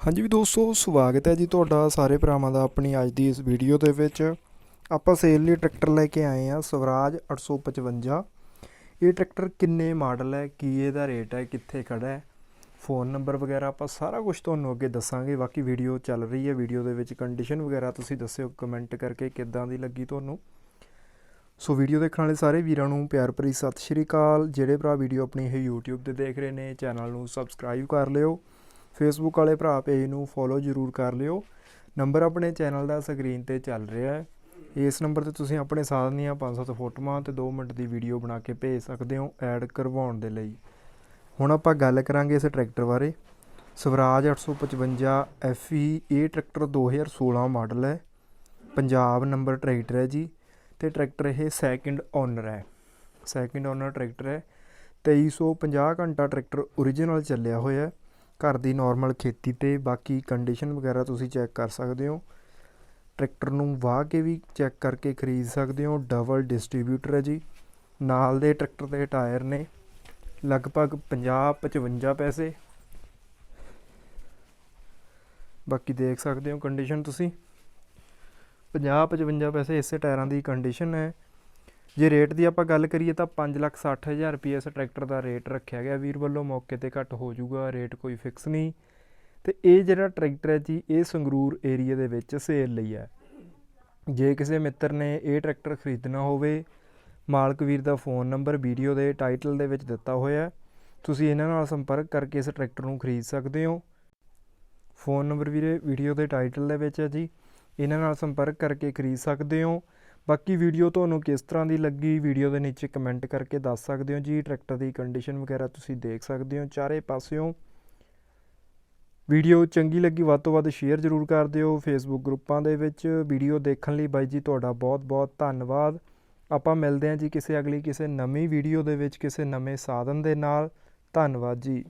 ਹਾਂਜੀ ਵੀ ਦੋਸਤੋ, ਸਵਾਗਤ ਹੈ ਜੀ ਤੁਹਾਡਾ ਸਾਰੇ ਭਰਾਵਾਂ ਦਾ ਆਪਣੀ ਅੱਜ ਦੀ ਇਸ ਵੀਡੀਓ ਦੇ ਵਿੱਚ। ਆਪਾਂ ਸੇਲ ਲਈ ਟਰੈਕਟਰ ਲੈ ਕੇ ਆਏ ਆ ਸਵਰਾਜ 855 ਇਹ ਟਰੈਕਟਰ ਕਿੰਨੇ ਮਾਡਲ ਹੈ, ਕੀ ਇਹਦਾ ਰੇਟ ਹੈ, ਕਿੱਥੇ ਖੜਾ ਹੈ? ਫੋਨ ਨੰਬਰ ਵਗੈਰਾ ਆਪਾਂ ਸਾਰਾ ਕੁਝ ਤੁਹਾਨੂੰ ਅੱਗੇ ਦੱਸਾਂਗੇ। ਬਾਕੀ ਵੀਡੀਓ ਚੱਲ ਰਹੀ ਹੈ ਵੀਡੀਓ ਦੇ ਵਿੱਚ ਕੰਡੀਸ਼ਨ ਵਗੈਰਾ ਤੁਸੀਂ ਦੱਸਿਓ ਕਮੈਂਟ ਕਰਕੇ ਕਿੱਦਾਂ ਦੀ ਲੱਗੀ ਤੁਹਾਨੂੰ। ਸੋ ਵੀਡੀਓ ਦੇਖਣ ਵਾਲੇ ਸਾਰੇ ਵੀਰਾਂ ਨੂੰ ਪਿਆਰ ਭਰੀ ਸਤਿ ਸ਼੍ਰੀ ਅਕਾਲ। ਜਿਹੜੇ ਭਰਾ ਵੀਡੀਓ ਆਪਣੀ ਇਹ YouTube ਤੇ ਦੇਖ ਰਹੇ ਨੇ ਚੈਨਲ ਨੂੰ ਸਬਸਕ੍ਰਾਈਬ ਕਰ ਲਿਓ। ਫੇਸਬੁੱਕ ਵਾਲੇ ਭਰਾ ਪੇਜ ਨੂੰ ਫੋਲੋ ਜ਼ਰੂਰ ਕਰ ਲਿਓ। ਨੰਬਰ ਆਪਣੇ ਚੈਨਲ ਦਾ ਸਕਰੀਨ ਤੇ ਚੱਲ ਰਿਹਾ ਹੈ। ਇਸ ਨੰਬਰ ਤੇ ਤੁਸੀਂ ਆਪਣੇ ਸਾਥ ਦੀਆਂ 5-7 ਫੋਟੋਆਂ ਤੇ 2 ਮਿੰਟ ਦੀ ਵੀਡੀਓ ਬਣਾ ਕੇ ਭੇਜ ਸਕਦੇ ਹੋ ਐਡ ਕਰਵਾਉਣ ਦੇ ਲਈ। ਹੁਣ ਆਪਾਂ ਗੱਲ ਕਰਾਂਗੇ ਇਸ ਟਰੈਕਟਰ ਬਾਰੇ। ਸਵਰਾਜ 855 FE ਇਹ ਟਰੈਕਟਰ 2016 ਮਾਡਲ ਹੈ। ਪੰਜਾਬ ਨੰਬਰ ਟਰੈਕਟਰ ਹੈ ਜੀ ਤੇ ਟਰੈਕਟਰ ਇਹ ਸੈਕਿੰਡ ਓਨਰ ਹੈ। ਸੈਕਿੰਡ ਓਨਰ ਟਰੈਕਟਰ ਹੈ। 2350 ਘੰਟਾ ਟਰੈਕਟਰ ਓਰੀਜਨਲ ਚੱਲਿਆ ਹੋਇਆ ਹੈ। ਘਰ ਦੀ ਨਾਰਮਲ ਖੇਤੀ ਤੇ ਬਾਕੀ ਕੰਡੀਸ਼ਨ ਵਗੈਰਾ ਤੁਸੀਂ ਚੈੱਕ ਕਰ ਸਕਦੇ ਹੋ। ਟਰੈਕਟਰ ਨੂੰ ਵਾਹ ਕੇ ਵੀ ਚੈੱਕ ਕਰਕੇ ਖਰੀਦ ਸਕਦੇ ਹੋ। ਡਬਲ ਡਿਸਟ੍ਰੀਬਿਊਟਰ ਹੈ ਜੀ। ਨਾਲ ਦੇ ਟਰੈਕਟਰ ਦੇ ਟਾਇਰ ਨੇ ਲਗਭਗ 50 55 ਪੈਸੇ। ਬਾਕੀ ਦੇਖ ਸਕਦੇ ਹੋ ਕੰਡੀਸ਼ਨ ਤੁਸੀਂ। 50 55 ਪੈਸੇ ਇਸੇ ਟਾਇਰਾਂ ਦੀ ਕੰਡੀਸ਼ਨ ਹੈ। ਜੇ ਰੇਟ ਦੀ ਆਪਾਂ ਗੱਲ ਕਰੀਏ ਤਾਂ 560000 ਰੁਪਏ ਇਸ ਟਰੈਕਟਰ ਦਾ ਰੇਟ ਰੱਖਿਆ ਗਿਆ। ਵੀਰ ਵੱਲੋਂ ਮੌਕੇ ਤੇ ਘੱਟ ਹੋ ਜਾਊਗਾ, ਰੇਟ ਕੋਈ ਫਿਕਸ ਨਹੀਂ। ਤੇ ਇਹ ਜਿਹੜਾ ਟਰੈਕਟਰ ਹੈ ਜੀ, ਇਹ ਸੰਗਰੂਰ ਏਰੀਆ ਦੇ ਵਿੱਚ ਸੇਲ ਲਈ ਹੈ। ਜੇ ਕਿਸੇ ਮਿੱਤਰ ਨੇ ਇਹ ਟਰੈਕਟਰ ਖਰੀਦਣਾ ਹੋਵੇ, ਮਾਲਕ ਵੀਰ ਦਾ ਫੋਨ ਨੰਬਰ, ਵੀਡੀਓ ਦੇ ਟਾਈਟਲ ਦੇ ਵਿੱਚ ਦਿੱਤਾ ਹੋਇਆ ਹੈ। ਤੁਸੀਂ ਇਹਨਾਂ ਨਾਲ ਸੰਪਰਕ ਕਰਕੇ ਇਸ ਟਰੈਕਟਰ ਨੂੰ ਖਰੀਦ ਸਕਦੇ ਹੋ। ਫੋਨ ਨੰਬਰ ਵੀਰੇ, ਵੀਡੀਓ ਦੇ ਟਾਈਟਲ ਦੇ ਵਿੱਚ ਹੈ ਜੀ। ਇਹਨਾਂ ਨਾਲ ਸੰਪਰਕ ਕਰਕੇ ਖਰੀਦ ਸਕਦੇ ਹੋ। ਬਾਕੀ ਵੀਡੀਓ ਤੁਹਾਨੂੰ ਕਿਸ ਤਰ੍ਹਾਂ ਦੀ ਲੱਗੀ, ਵੀਡੀਓ ਦੇ ਨੀਚੇ ਕਮੈਂਟ ਕਰਕੇ ਦੱਸ ਸਕਦੇ ਹੋ ਜੀ ਟਰੈਕਟਰ ਦੀ ਕੰਡੀਸ਼ਨ ਵਗੈਰਾ ਤੁਸੀਂ ਦੇਖ ਸਕਦੇ ਹੋ ਚਾਰੇ ਪਾਸਿਓਂ। ਵੀਡੀਓ ਚੰਗੀ ਲੱਗੀ ਵੱਧ ਤੋਂ ਵੱਧ ਸ਼ੇਅਰ ਜ਼ਰੂਰ ਕਰ ਦਿਓ ਫੇਸਬੁੱਕ ਗਰੁੱਪਾਂ ਦੇ ਵਿੱਚ। ਵੀਡੀਓ ਦੇਖਣ ਲਈ ਬਾਈ ਜੀ ਤੁਹਾਡਾ ਬਹੁਤ ਬਹੁਤ ਧੰਨਵਾਦ। ਆਪਾਂ ਮਿਲਦੇ ਹਾਂ ਜੀ ਕਿਸੇ ਅਗਲੀ ਕਿਸੇ ਨਵੀਂ ਵੀਡੀਓ ਦੇ ਵਿੱਚ, ਕਿਸੇ ਨਵੇਂ ਸਾਧਨ ਦੇ ਨਾਲ। ਧੰਨਵਾਦ ਜੀ।